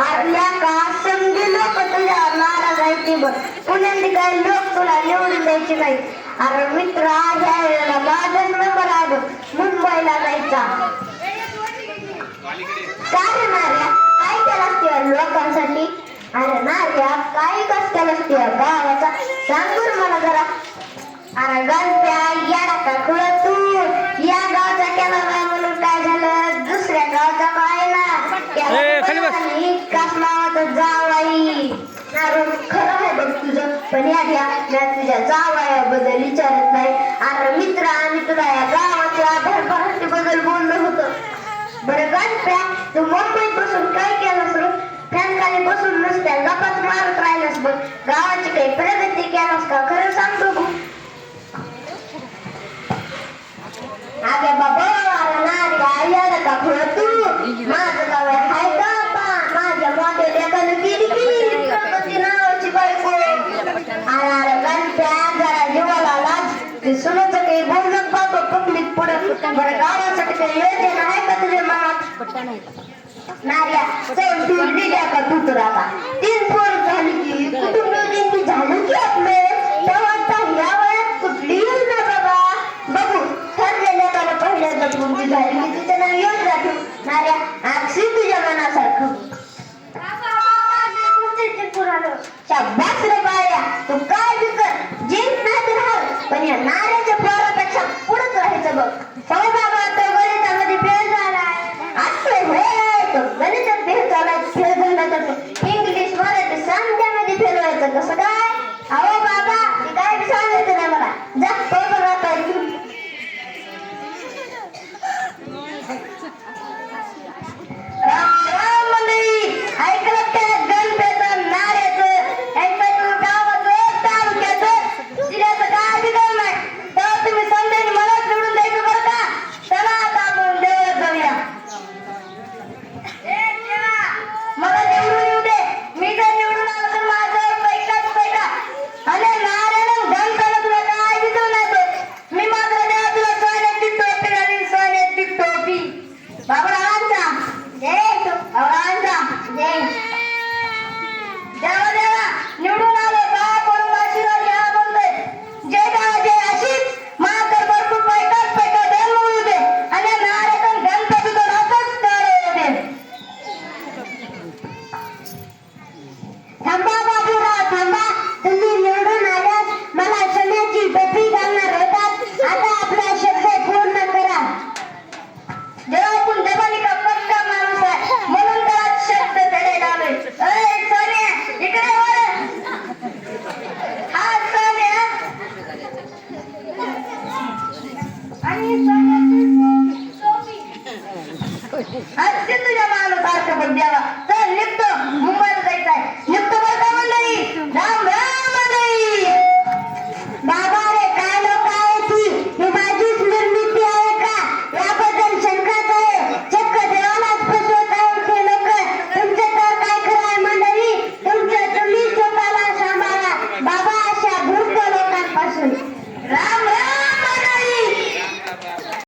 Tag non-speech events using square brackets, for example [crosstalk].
आपल्या का समजे लोक तुझ्या नाराज आहेत ते बघ. पुण्यात काय लोक तुला निवडून द्यायचे नाही. अरे मित्र ह्या वेळेला माझा नंबर आहे. मुंबईला जायचा. काय नार्या काय केलं तुझ्या लोकांसाठी? अरे नार्या काय कस केलास तुझ्या गावाचा? सांगून मला जरा. अरे गणप्या या का खुळ पण या घ्या मी तुझ्या जावयाबद्दल विचारत नाही. अरे मित्र आम्ही तुला या गावाच्या दरबाराची बद्दल बोललो होतो. बरं गणप्या तू मुंबईत बसून काय केलंस रे? फॅन खाली बसून नसत्या गपाच मारत राहिलास बघ. गावाची काही प्रगती केलास का? खरं सांग बघू. अगे बाबा अरे नारी आयला का खुळ तू? माझं गाव आहे हाय का पा माझ्या मोठ्या लेकानं केली की प्रगती नावाची बायको अरे अरे गणप्या जरा जीवाला लाज ते सुनाचं काही बोलणं बाबा पब्लिक पुढं बरं गावासाठी काही योजना आहे का तुझ्या मनात? नार्या चल तू दिल्या का तू तर आता तीन पोर झाली की कुटुंब योजनेची झाली की आपले? तेव्हा ह्या वयात कुठली योजना बाबा? बघू ठरलेल्या त्याला पहिल्यांदा मुलगी झाली की तिचं नाव योजना ठेवू. नार्या अक्षी तुझ्या मनासारखं. [laughs] तुझ्या माणूस सारखं बघ देवा